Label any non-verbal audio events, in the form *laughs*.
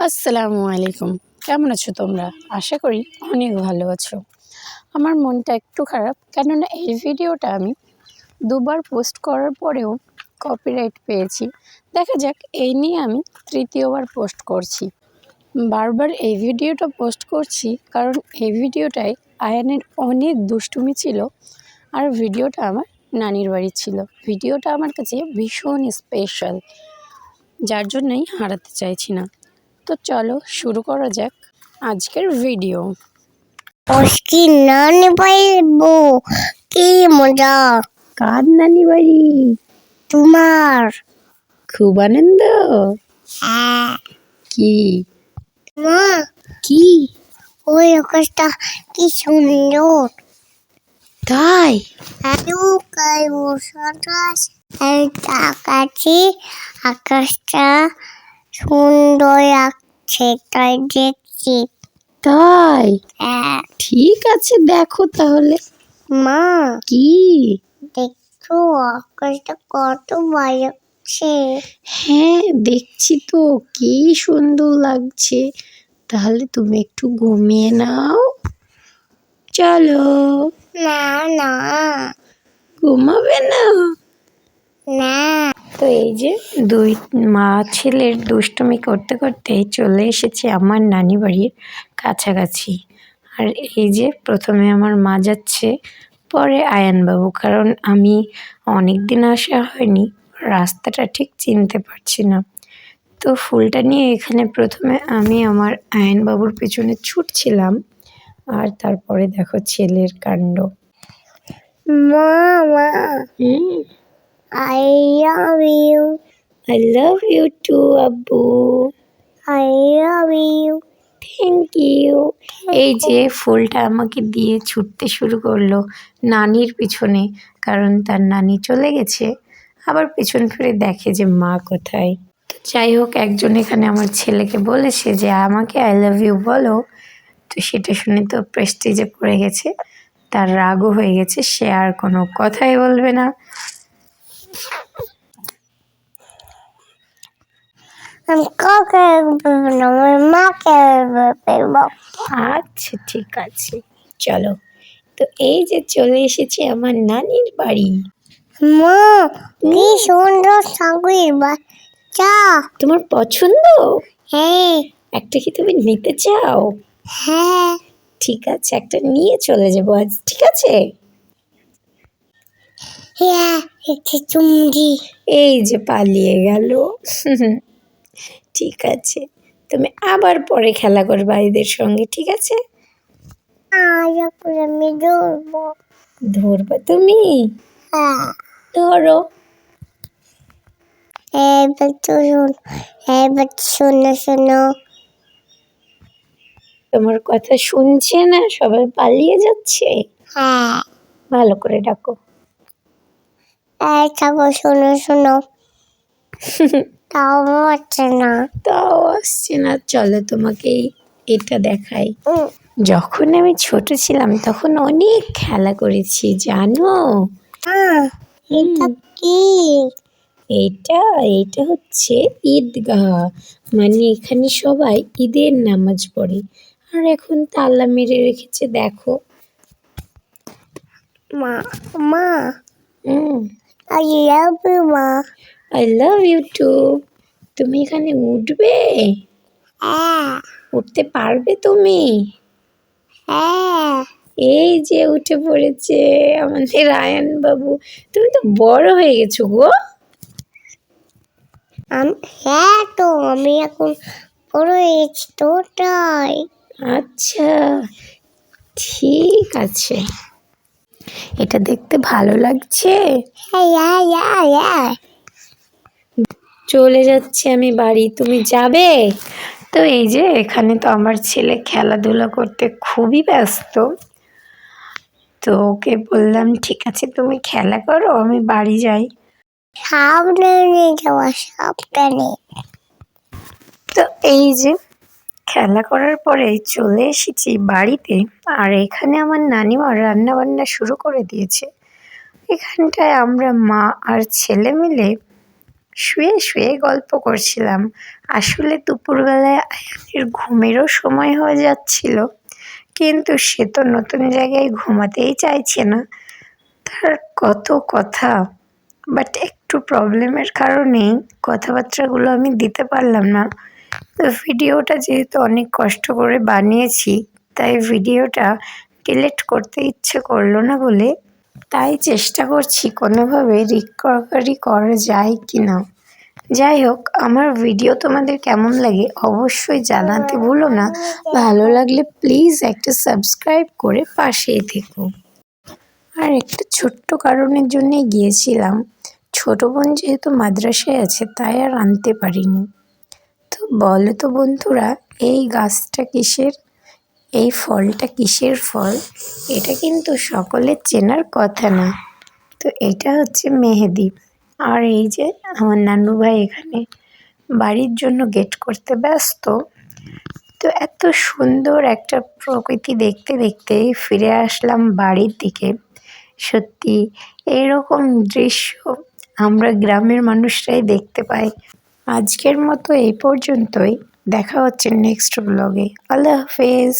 আসসালামু আলাইকুম। কেমন আছো তোমরা? আশা করি অনেক ভালো আছো। আমার মনটা একটু খারাপ, কেননা এই ভিডিওটা আমি দুবার পোস্ট করার পরেও কপিরাইট পেয়েছি। দেখা যাক, এই নিয়ে আমি তৃতীয়বার পোস্ট করছি। বারবার এই ভিডিওটা পোস্ট করছি কারণ এই ভিডিওটায় আয়ানের অনেক দুষ্টুমি ছিল আর ভিডিওটা আমার নানির বাড়ি ছিল। ভিডিওটা আমার কাছে ভীষণ স্পেশাল যার জন্যই হারাতে চাইছি না। তো চলো শুরু করা যাক আজকের ভিডিও ওস্কি নানি পাইবো কি মজা? কার নানি বাড়ি? তোমার। খুব আনন্দ। হ্যাঁ। কি? মা। কি? ওই আকাশটা কি সুন্দর। তাই? আকাশে আকাশটা সুন্দর লাগছে তাই দেখছি। তাই? হ্যাঁ। ঠিক আছে দেখো তাহলে। মা কি? দেখো আকাশটা কত লাগছে হ্যাঁ দেখছি তো কি সুন্দর লাগছে। তাহলে তুমি একটু ঘুমিয়ে নাও। চলো। না না। ঘুমাবে না? না। তো এই যে দুই মা ছেলের দুষ্টুমি করতে করতে চলে এসেছে আমার নানি বাড়ির কাছাকাছি। আর এই যে প্রথমে আমার মা যাচ্ছে পরে আয়ানবাবু কারণ আমি অনেক দিন আসা হয়নি রাস্তাটা ঠিক চিনতে পারছি না। তো ফুলটা নিয়ে এখানে প্রথমে আমি আমার আয়নবাবুর পেছনে ছুটছিলাম আর তারপরে দেখো ছেলের কাণ্ড। মা মা। I love you. I love you too আব্বু I love you. Thank you এই যে ফুলটা আমাকে দিয়ে ছুটতে শুরু করল নানির পিছনে কারণ তার নানি চলে গেছে। আবার পেছন ফিরে দেখে যে মা কোথায়। তো যাই হোক একজন এখানে আমার ছেলেকে বলেছে যে আমাকে আই লাভ ইউ বলো। তো সেটা শুনে তো প্রেস্টিজে পড়ে গেছে। তার রাগও হয়ে গেছে সে আর কোনো কথাই বলবে না। আমি কাউকে বলব না আমার মাকে বলব আচ্ছা ঠিক আছে। চলো। তো এই যে চলে এসেছি আমার নানির বাড়ি। মা কি সুন্দর ছাগলের বাচ্চা। তোমার পছন্দ? হ্যাঁ। একটা কি তুমি নিতে চাও? হ্যাঁ। ঠিক আছে একটা নিয়ে চলে যাব আজ ঠিক আছে? হ্যাঁ একটু চুমড়ি এই যে পালিয়ে গেল। ঠিক আছে তুমি আবার পরে খেলা করবে এদের সঙ্গে ঠিক আছে? আমি ধরবো। ধরবা তুমি? হ্যাঁ। ধরো। এবার তো শোন এবার শোনো শোনো। তোমার কথা শুনছে না সবাই পালিয়ে যাচ্ছে? হ্যাঁ। ভালো করে ডাকো। এই ছাগল শোনো শোনো। *laughs* তাও হচ্ছে না। তাও আসছে না। চলো তোমাকে এটা দেখাই। যখন আমি ছোট ছিলাম তখন অনেক খেলা করেছি জানো? হ্যাঁ এটা কি? এইটা এইটা হচ্ছে ঈদগাহ। মানে এখানে সবাই ঈদের নামাজ পড়ে। আর এখন তাল্লা মেরে রেখেছে দেখো। মা মা। হুম। আই লাভ ইউ মা আই লাভ ইউ টু তুমি এখানে উঠবে? হ্যাঁ। উঠতে পারবে তুমি? হ্যাঁ। এই যে উঠে পড়েছে আমাদের আয়ান বাবু। তুমি তো বড় হয়ে গেছো গো। আমি হ্যাঁ তো আমি এখন বড় হয়েছি তো তাই আচ্ছা ঠিক আছে। এটা দেখতে ভালো লাগছে। হ্যাঁ হ্যাঁ হ্যাঁ চলে যাচ্ছি আমি বাড়ি তুমি যাবে? তো এই যে এখানে তো আমার ছেলে খেলাধুলা করতে খুবই ব্যস্ত। তো ওকে বললাম ঠিক আছে তুমি খেলা করো আমি বাড়ি যাই। সাবধানে যাওয়া সাবধানে তো এই যে খেলা করার পরে চলে এসেছি বাড়িতে আর এখানে আমার নানিমা রান্না বান্না শুরু করে দিয়েছে। এখানটায় আমরা মা আর ছেলে মিলে শুয়ে শুয়ে গল্প করছিলাম। আসলে দুপুরবেলায় আয়ানের ঘুমেরও সময় হয়ে যাচ্ছিল, কিন্তু সে তো নতুন জায়গায় ঘুমাতেই চাইছে না। তার কত কথা বাট একটু প্রবলেমের কারণেই কথাবার্তাগুলো আমি দিতে পারলাম না। তো ভিডিওটা যেহেতু অনেক কষ্ট করে বানিয়েছি, তাই ভিডিওটা ডিলিট করতে ইচ্ছে করল না বলে তাই চেষ্টা করছি কোনোভাবে রিকভারি করা যায় কি না যাই হোক, আমার ভিডিও তোমাদের কেমন লাগে অবশ্যই জানাতে ভুলো না। ভালো লাগলে প্লিজ একটা সাবস্ক্রাইব করে পাশেই থেকো। আর একটা ছোট্ট কারণের জন্যে গিয়েছিলাম। ছোট বোন যেহেতু মাদ্রাসায় আছে, তাই আর আনতে পারিনি। বলো তো বন্ধুরা, এই গাছটা কিসের? এই ফলটা কিসের ফল? এটা কিন্তু সকলের চেনার কথা না। তো এটা হচ্ছে মেহেদি। আর এই যে আমার নানু ভাই এখানে বাড়ির জন্য গেট করতে ব্যস্ত, তো এত সুন্দর একটা প্রকৃতি দেখতে দেখতে ফিরে আসলাম বাড়ির দিকে। সত্যি এইরকম দৃশ্য আমরা গ্রামের মানুষরাই দেখতে পাই। আজকের মতো এই পর্যন্তই। দেখা হচ্ছে নেক্সট ব্লগে আল্লাহ হাফেজ।